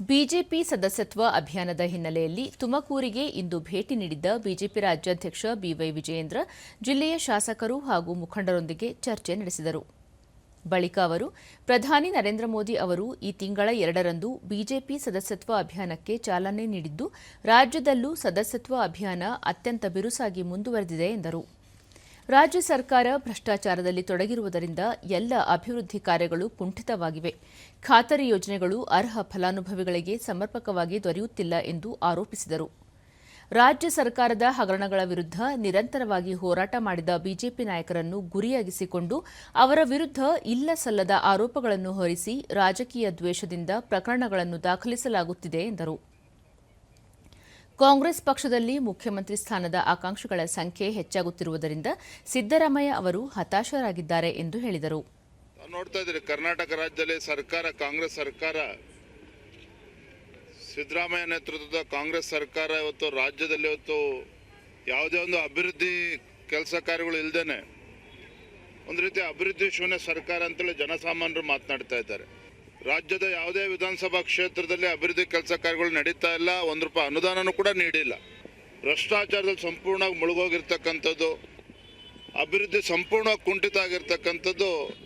BJP ಸದಸ್ಯತ್ವ ಅಭಿಯಾನದ ಹಿನ್ನೆಲೆಯಲ್ಲಿ ತುಮಕೂರಿಗೆ ಇಂದು ಭೇಟಿ ನೀಡಿದ್ದ ಬಿಜೆಪಿ ರಾಜ್ಯಾಧ್ಯಕ್ಷ ಬಿವೈ ವಿಜಯೇಂದ್ರ, ಜಿಲ್ಲೆಯ ಶಾಸಕರು ಹಾಗೂ ಮುಖಂಡರೊಂದಿಗೆ ಚರ್ಚೆ ನಡೆಸಿದರು. ಬಳಿಕ ಅವರು, ಪ್ರಧಾನಿ ನರೇಂದ್ರ ಮೋದಿ ಅವರು ಈ ತಿಂಗಳ ಎರಡರಂದು ಬಿಜೆಪಿ ಸದಸ್ಯತ್ವ ಅಭಿಯಾನಕ್ಕೆ ಚಾಲನೆ ನೀಡಿದ್ದು, ರಾಜ್ಯದಲ್ಲೂ ಸದಸ್ಯತ್ವ ಅಭಿಯಾನ ಅತ್ಯಂತ ಬಿರುಸಾಗಿ ಮುಂದುವರೆದಿದೆ ಎಂದರು. ರಾಜ್ಯ ಸರ್ಕಾರ ಭ್ರಷ್ಟಾಚಾರದಲ್ಲಿ ತೊಡಗಿರುವುದರಿಂದ ಎಲ್ಲ ಅಭಿವೃದ್ಧಿ ಕಾರ್ಯಗಳು ಕುಂಠಿತವಾಗಿವೆ. ಖಾತರಿ ಯೋಜನೆಗಳು ಅರ್ಹ ಫಲಾನುಭವಿಗಳಿಗೆ ಸಮರ್ಪಕವಾಗಿ ದೊರೆಯುತ್ತಿಲ್ಲ ಎಂದು ಆರೋಪಿಸಿದರು. ರಾಜ್ಯ ಸರ್ಕಾರದ ಹಗರಣಗಳ ವಿರುದ್ಧ ನಿರಂತರವಾಗಿ ಹೋರಾಟ ಮಾಡಿದ ಬಿಜೆಪಿ ನಾಯಕರನ್ನು ಗುರಿಯಾಗಿಸಿಕೊಂಡು ಅವರ ವಿರುದ್ಧ ಇಲ್ಲ ಸಲ್ಲದ ಆರೋಪಗಳನ್ನು ಹೊರಿಸಿ ರಾಜಕೀಯ ದ್ವೇಷದಿಂದ ಪ್ರಕರಣಗಳನ್ನು ದಾಖಲಿಸಲಾಗುತ್ತಿದೆ ಎಂದರು. ಕಾಂಗ್ರೆಸ್ ಪಕ್ಷದಲ್ಲಿ ಮುಖ್ಯಮಂತ್ರಿ ಸ್ಥಾನದ ಆಕಾಂಕ್ಷಿಗಳ ಸಂಖ್ಯೆ ಹೆಚ್ಚಾಗುತ್ತಿರುವುದರಿಂದ ಸಿದ್ದರಾಮಯ್ಯ ಅವರು ಹತಾಶರಾಗಿದ್ದಾರೆ ಎಂದು ಹೇಳಿದರು. ನೋಡ್ತಾ ಇದ್ದೀರಿ, ಕರ್ನಾಟಕ ರಾಜ್ಯದಲ್ಲಿ ಸರ್ಕಾರ, ಕಾಂಗ್ರೆಸ್ ಸರ್ಕಾರ, ಸಿದ್ದರಾಮಯ್ಯ ನೇತೃತ್ವದ ಕಾಂಗ್ರೆಸ್ ಸರ್ಕಾರ ಇವತ್ತು ರಾಜ್ಯದಲ್ಲಿ ಇವತ್ತು ಯಾವುದೇ ಒಂದು ಅಭಿವೃದ್ಧಿ ಕೆಲಸ ಕಾರ್ಯಗಳು ಇಲ್ಲದೇನೆ ಒಂದು ರೀತಿ ಅಭಿವೃದ್ಧಿ ಶೂನ್ಯ ಸರ್ಕಾರ ಅಂತೇಳಿ ಜನಸಾಮಾನ್ಯರು ಮಾತನಾಡ್ತಾ ಇದ್ದಾರೆ. ರಾಜ್ಯದ ಯಾವುದೇ ವಿಧಾನಸಭಾ ಕ್ಷೇತ್ರದಲ್ಲಿ ಅಭಿವೃದ್ಧಿ ಕೆಲಸ ಕಾರ್ಯಗಳು ನಡೀತಾ ಇಲ್ಲ, ಒಂದು ರೂಪಾಯಿ ಅನುದಾನನೂ ಕೂಡ ನೀಡಿಲ್ಲ. ಭ್ರಷ್ಟಾಚಾರದಲ್ಲಿ ಸಂಪೂರ್ಣವಾಗಿ ಮುಳುಗೋಗಿರ್ತಕ್ಕಂಥದ್ದು, ಅಭಿವೃದ್ಧಿ ಸಂಪೂರ್ಣವಾಗಿ ಕುಂಠಿತ ಆಗಿರ್ತಕ್ಕಂಥದ್ದು